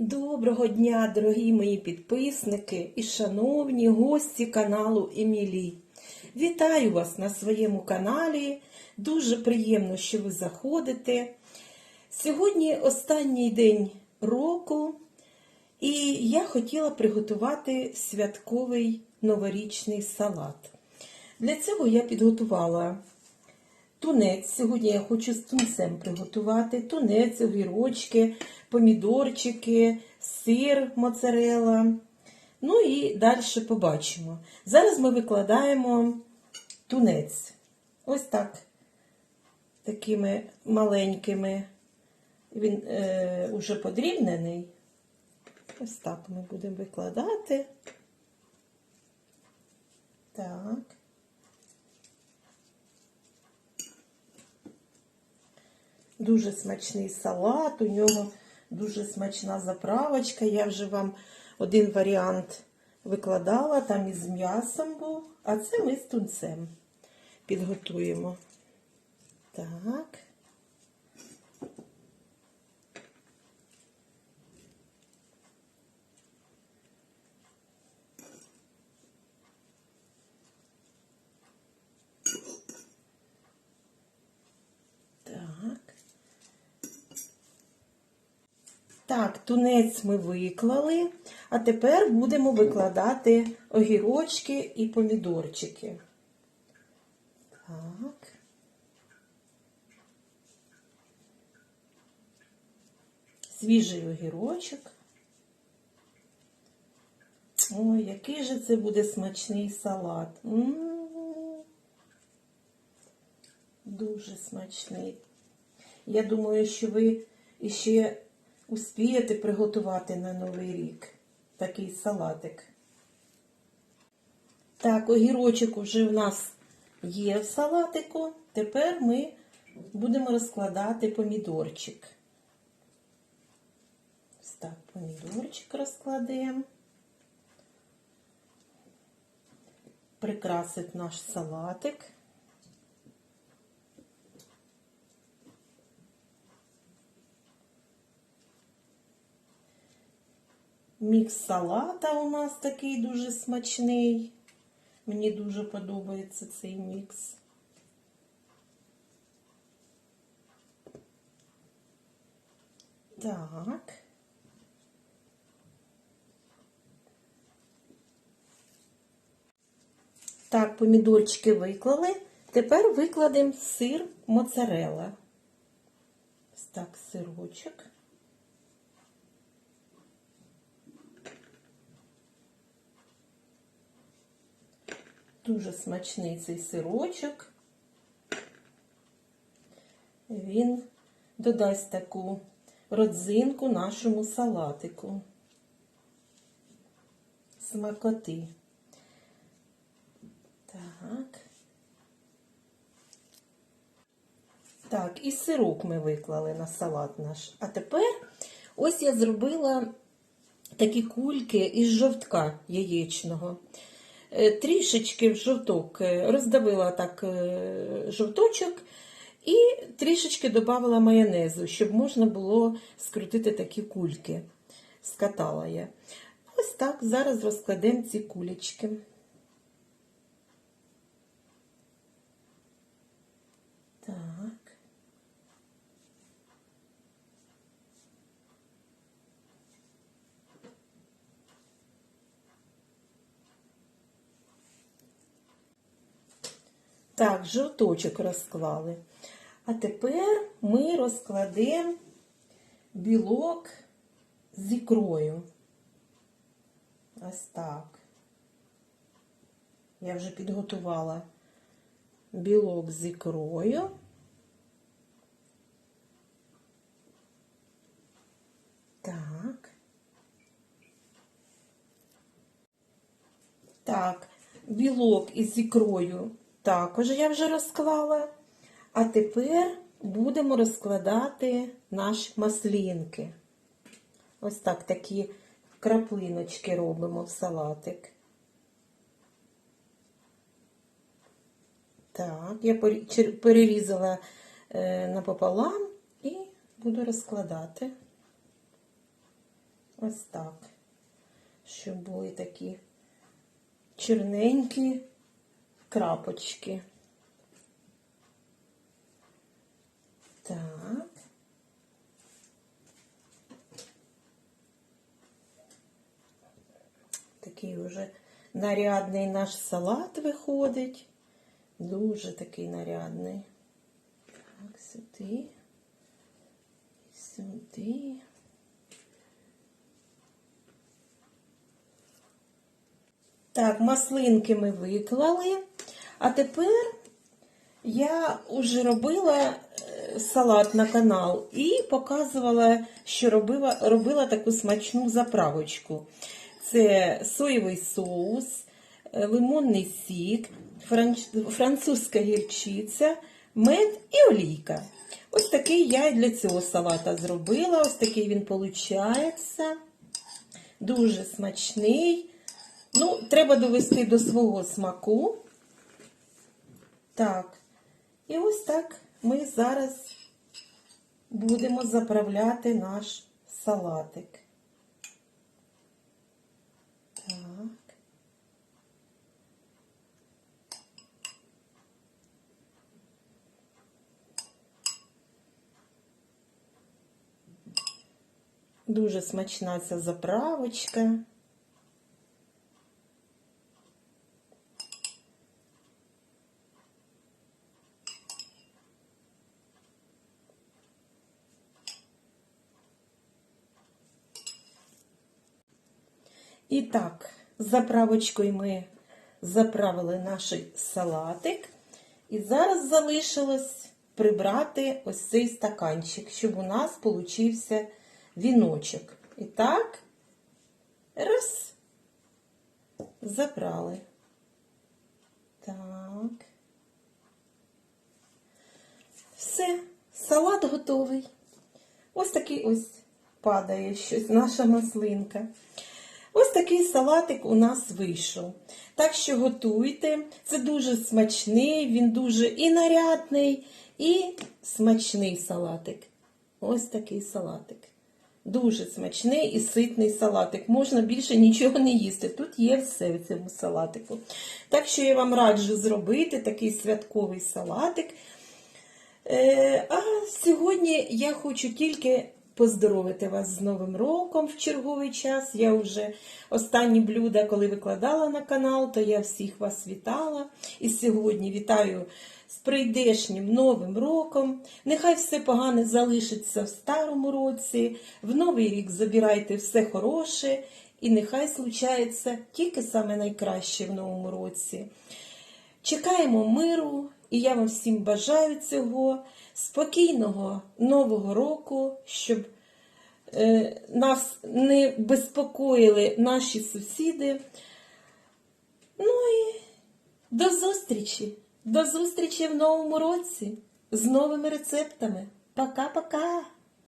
Доброго дня, дорогі мої підписники і шановні гості каналу Емілі. Вітаю вас на своєму каналі. Дуже приємно, що ви заходите. Сьогодні останній день року, і я хотіла приготувати святковий новорічний салат. Для цього я підготувала Тунець. Сьогодні я хочу з тунцем приготувати. Тунець, огірочки, помідорчики, сир моцарела. Ну і далі побачимо. Зараз ми викладаємо тунець. Ось так. Такими маленькими. Він е, уже подрібнений. Ось так ми будемо викладати. Так. Дуже смачний салат, у нього дуже смачна заправочка. Я вже вам один варіант викладала, там із м'ясом був, а це ми з тунцем підготуємо. Так. Так. Так, тунець ми виклали, а тепер будемо викладати огірочки і помідорчики. Так. Свіжий огірочок. Ой, який же це буде смачний салат. М -м -м. Дуже смачний. Я думаю, що ви ще успієте приготувати на Новий рік такий салатик. Так, огірочок вже в нас є в салатику. Тепер ми будемо розкладати помідорчик. Ось так, помідорчик розкладемо. Прикрасить наш салатик. Мікс салата у нас такий дуже смачний. Мені дуже подобається цей мікс. Так. Так, помідорчики виклали. Тепер викладемо сир моцарелла. Ось так, сирочок. Дуже смачний цей сирочок. Він додасть таку родзинку нашому салатику. Смакоти. Так. Так, і сирок ми виклали на салат наш. А тепер ось я зробила такі кульки із жовтка яєчного. Трішечки в жовток роздавила так жовточок і трішечки додавала майонезу, щоб можна було скрутити такі кульки. Скатала я. Ось так, зараз розкладемо ці кулечки. Так. Так, жовточок розклали. А тепер ми розкладемо білок з ікрою. Ось так. Я вже підготувала білок з ікрою. Так. Так, білок із ікрою також я вже розклала. А тепер будемо розкладати наші маслінки. Ось так такі краплиночки робимо в салатик. Так, я перерізала напополам і буду розкладати. Ось так. Щоб були такі чорненькі крапочки. Так. Такий вже нарядний наш салат виходить. Дуже такий нарядний. Так, сюди. Сюди. Так, маслинки ми виклали. А тепер я вже робила е, салат на канал і показувала, що робила, робила таку смачну заправочку. Це соєвий соус, е, лимонний сік, французька гірчиця, мед і олійка. Ось такий я і для цього салата зробила. Ось такий він виходить. Дуже смачний. Ну, треба довести до свого смаку. Так. І ось так ми зараз будемо заправляти наш салатик. Так. Дуже смачна ця заправочка. І так, заправочкою ми заправили наш салатик. І зараз залишилось прибрати ось цей стаканчик, щоб у нас получився віночок. І так, раз, забрали. Так. Все, салат готовий. Ось такий ось падає щось, наша маслинка. Ось такий салатик у нас вийшов. Так що готуйте. Це дуже смачний, він дуже і нарядний, і смачний салатик. Ось такий салатик. Дуже смачний і ситний салатик. Можна більше нічого не їсти. Тут є все в цьому салатику. Так що я вам раджу зробити такий святковий салатик. Е, А сьогодні я хочу тільки поздоровити вас з Новим роком в черговий час. Я вже останні блюда, коли викладала на канал, то я всіх вас вітала. І сьогодні вітаю з прийдешнім Новим роком. Нехай все погане залишиться в старому році. В новий рік забирайте все хороше, і нехай случається тільки саме найкраще в новому році. Чекаємо миру, і я вам всім бажаю цього спокійного нового року, щоб е, нас не безпокоїли наші сусіди. Ну і до зустрічі! До зустрічі в новому році з новими рецептами. Пока-пока!